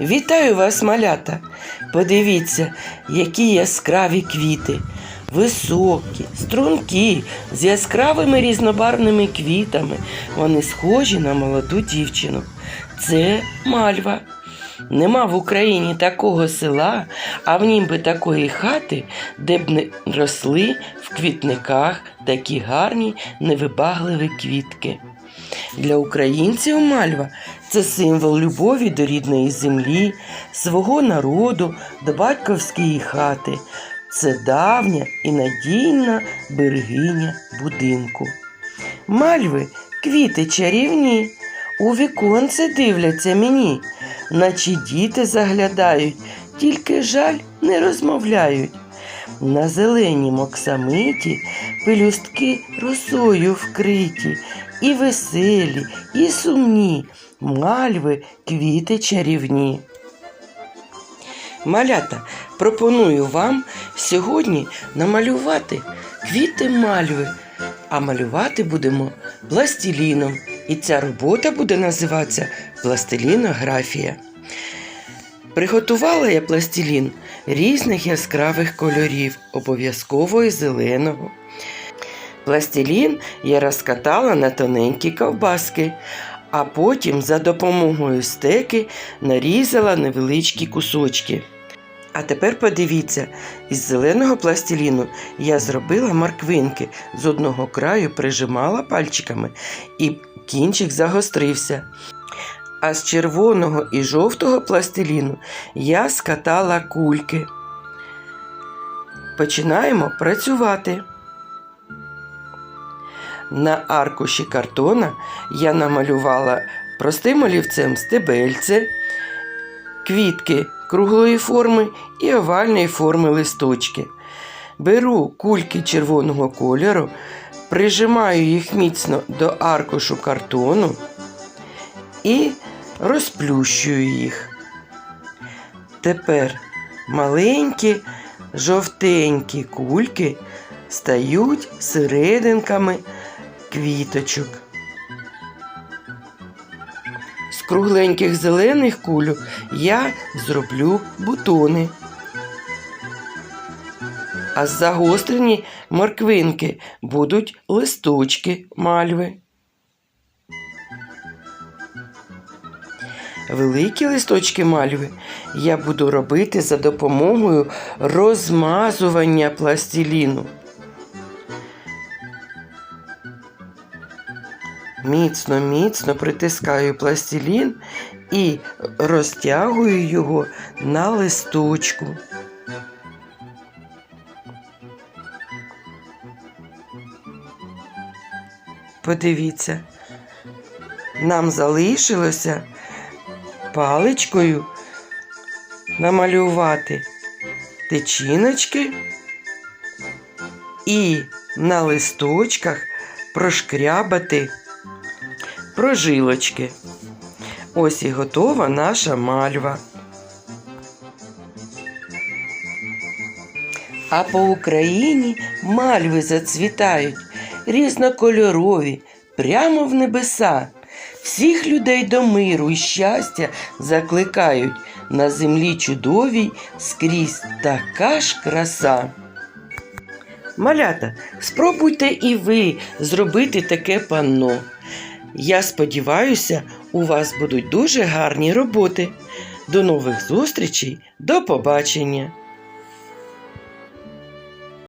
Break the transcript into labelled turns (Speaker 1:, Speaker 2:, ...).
Speaker 1: Вітаю вас, малята! Подивіться, які яскраві квіти. Високі, стрункі, з яскравими різнобарвними квітами. Вони схожі на молоду дівчину. Це мальва. Нема в Україні такого села, а в нім би такої хати, де б не росли в квітниках такі гарні невибагливі квітки. Для українців мальва це символ любові до рідної землі, свого народу, до батьківської хати. Це давня і надійна берегиня будинку. Мальви квіти чарівні, у віконце дивляться мені, наче діти заглядають, тільки жаль не розмовляють. На зеленій моксамиті пелюстки росою вкриті, і веселі, і сумні, мальви квіти чарівні. Малята, пропоную вам сьогодні намалювати квіти мальви, а малювати будемо пластиліном. І ця робота буде називатися пластилінографія. Приготувала я пластилін різних яскравих кольорів, обов'язково і зеленого. Пластилін я розкатала на тоненькі ковбаски, а потім за допомогою стеки нарізала невеличкі кусочки. А тепер подивіться, із зеленого пластиліну я зробила морквинки, з одного краю прижимала пальчиками, і кінчик загострився. А з червоного і жовтого пластиліну я скатала кульки. Починаємо працювати. На аркуші картона я намалювала простим олівцем стебельце, квітки круглої форми і овальної форми листочки. Беру кульки червоного кольору, прижимаю їх міцно до аркушу картону і розплющую їх. Тепер маленькі жовтенькі кульки стають серединками квіточок. З кругленьких зелених кульок я зроблю бутони. А загострені морквинки будуть листочки мальви. Великі листочки мальви я буду робити за допомогою розмазування пластиліну. Міцно, міцно притискаю пластилін і розтягую його на листочку. Подивіться, нам залишилося паличкою намалювати течіночки і на листочках прошкрябати прожилочки. Ось і готова наша мальва. А по Україні мальви зацвітають різнокольорові, прямо в небеса. Всіх людей до миру і щастя закликають на землі чудовій скрізь така ж краса. Малята, спробуйте і ви зробити таке панно. Я сподіваюся, у вас будуть дуже гарні роботи. До нових зустрічей, до побачення!